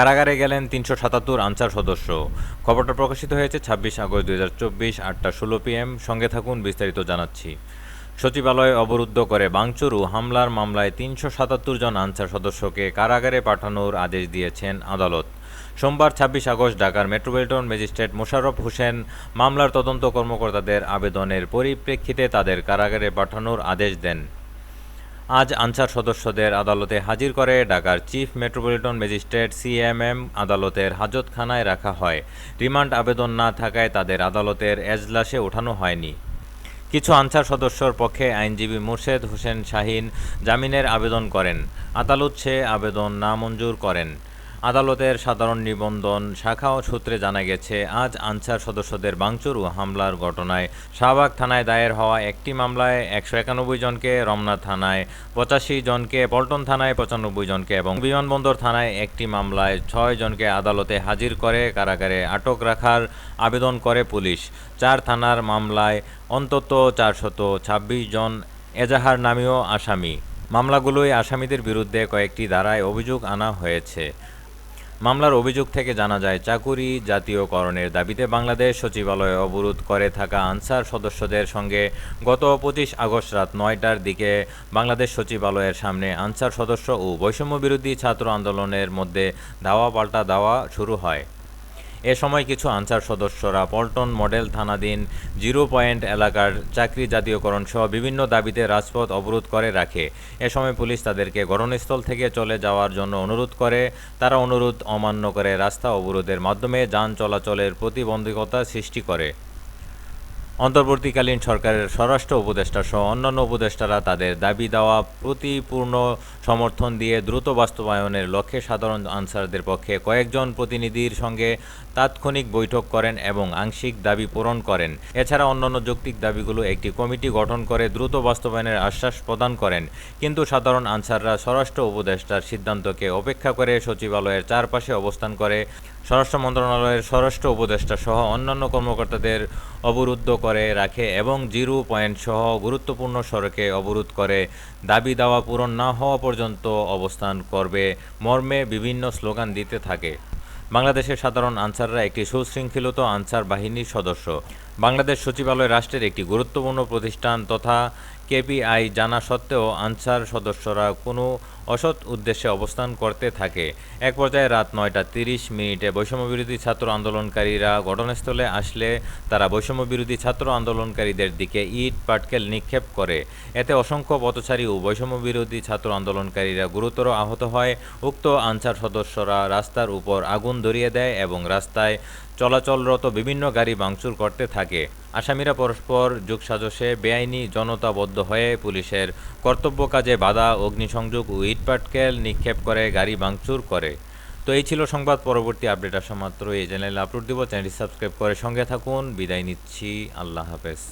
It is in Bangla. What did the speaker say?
কারাগারে গেলেন তিনশো সাতাত্তর আনসার সদস্য। খবরটা প্রকাশিত হয়েছে ছাব্বিশ আগস্ট দুই হাজার চব্বিশ আটটা ষোলো পিএম। সঙ্গে থাকুন, বিস্তারিত জানাচ্ছি। সচিবালয় অবরুদ্ধ করে বাংচুর হামলার মামলায় তিনশো সাতাত্তর জন আনসার সদস্যকে কারাগারে পাঠানোর আদেশ দিয়েছেন আদালত। সোমবার ছাব্বিশ আগস্ট ঢাকার মেট্রোপলিটন ম্যাজিস্ট্রেট মোশাররফ হোসেন মামলার তদন্ত কর্মকর্তাদের আবেদনের পরিপ্রেক্ষিতে তাদের কারাগারে পাঠানোর আদেশ দেন। আজ আনসার সদস্যদের আদালতে হাজির করে ঢাকার চিফ মেট্রোপলিটন ম্যাজিস্ট্রেট সিএমএম আদালতের হাজতখানায় রাখা হয়। রিমান্ড আবেদন না থাকায় তাদের আদালতের এজলাসে ওঠানো হয়নি। কিছু আনসার সদস্যর পক্ষে আইনজীবী মুর্শেদ হোসেন শাহিন জামিনের আবেদন করেন। আদালত সে আবেদন নামঞ্জুর করেন। আদালতের সাধারণ নিবন্ধন শাখা সূত্রে জানা গেছে, আজ আনসার সদস্যদের ভাঙচুর ও হামলার ঘটনায় শাহবাগ থানায় দায়ের হওয়া একটি মামলায় একশো একানব্বই জনকে, রমনা থানায় পঁচাশি জনকে, পল্টন থানায় পঁচানব্বই জনকে এবং বিমানবন্দর থানায় একটি মামলায় ছয় জনকে আদালতে হাজির করে কারাগারে আটক রাখার আবেদন করে পুলিশ। চার থানার মামলায় অন্তত চারশত ছাব্বিশ জন এজাহার নামীয় আসামি। মামলাগুলোই আসামিদের বিরুদ্ধে কয়েকটি ধারায় অভিযোগ আনা হয়েছে। মামলার অভিযোগ থেকে জানা যায়, চাকুরি জাতীয়করণের দাবিতে বাংলাদেশ সচিবালয়ে অবরোধ করে থাকা আনসার সদস্যদের সঙ্গে গত পঁচিশ আগস্ট রাত নয়টার দিকে বাংলাদেশ সচিবালয়ের সামনে আনসার সদস্য ও বৈষম্য বিরোধী ছাত্র আন্দোলনের মধ্যে ধাওয়া পাল্টা দাওয়া শুরু হয়। এ সময় কিছু আনসার সদস্যরা পল্টন মডেল থানাধীন জিরো পয়েন্ট এলাকার চাকরি জাতীয়করণ সহ বিভিন্ন দাবিতে রাজপথ অবরোধ করে রাখে। এ সময় পুলিশ তাদেরকে ঘটনাস্থল থেকে চলে যাওয়ার জন্য অনুরোধ করে। তারা অনুরোধ অমান্য করে রাস্তা অবরোধের মাধ্যমে যান চলাচলের প্রতিবন্ধকতা সৃষ্টি করে। অন্তর্বর্তীকালীন সরকারের স্বরাষ্ট্র উপদেষ্টা সহ অন্যান্য উপদেষ্টারা তাদের দাবি দেওয়া প্রতিপূর্ণ সমর্থন দিয়ে দ্রুত বাস্তবায়নের লক্ষ্যে সাধারণ আনসারদের পক্ষে কয়েকজন প্রতিনিধির সঙ্গে তাৎক্ষণিক বৈঠক করেন এবং আংশিক দাবি পূরণ করেন। এছাড়া অন্যান্য যৌক্তিক দাবিগুলো একটি কমিটি গঠন করে দ্রুত বাস্তবায়নের আশ্বাস প্রদান করেন। কিন্তু সাধারণ আনসাররা স্বরাষ্ট্র উপদেষ্টার সিদ্ধান্তকে অপেক্ষা করে সচিবালয়ের চারপাশে অবস্থান করে। স্বরাষ্ট্র মন্ত্রণালয়ের স্বরাষ্ট্র উপদেষ্টা সহ অন্যান্য কর্মকর্তাদের অবরুদ্ধ করে রাখে এবং জিরো পয়েন্ট সহ গুরুত্বপূর্ণ সড়কে অবরোধ করে। দাবি দাওয়া পূরণ না হওয়া পর্যন্ত অবস্থান করবে। মর্মে বিভিন্ন স্লোগান দিতে থাকে। বাংলাদেশের সাধারণ আনসাররা একটি সুশৃঙ্খলিত আনসার বাহিনীর সদস্য। বাংলাদেশ সচিবালয় রাষ্ট্রের একটি গুরুত্বপূর্ণ প্রতিষ্ঠান তথা কেপিআই জানা সত্ত্বেও আনসার সদস্যরা কোনো অসৎ উদ্দেশ্যে অবস্থান করতে থাকে। এক পর্যায়ে রাত নয়টা তিরিশ মিনিটে বৈষম্যবিরোধী ছাত্র আন্দোলনকারীরা ঘটনাস্থলে আসলে তারা বৈষম্যবিরোধী ছাত্র আন্দোলনকারীদের দিকে ইট, পাটকেল নিক্ষেপ করে। এতে অসংখ্য পথচারী ও বৈষম্যবিরোধী ছাত্র আন্দোলনকারীরা গুরুতর আহত হয়। উক্ত আনসার সদস্যরা রাস্তার উপর আগুন ধরিয়ে দেয় এবং রাস্তায় চলাচলরত বিভিন্ন গাড়ি ভাঙচুর করতে থাকে। আসামিরা পরস্পর যোগসাজশে বেআইনি জনতাবদ্ধ হয়ে পুলিশের কর্তব্য কাজে বাধা, অগ্নিসংযোগ ও ইটপাটকেল নিক্ষেপ করে গাড়ি ভাঙচুর করে। তো এই ছিল সংবাদ, পরবর্তী আপডেট আসা মাত্র এই চ্যানেলে আপলোড দিব, চ্যানেলটি সাবস্ক্রাইব করে সঙ্গে থাকুন। বিদায় নিচ্ছি, আল্লাহ হাফেজ।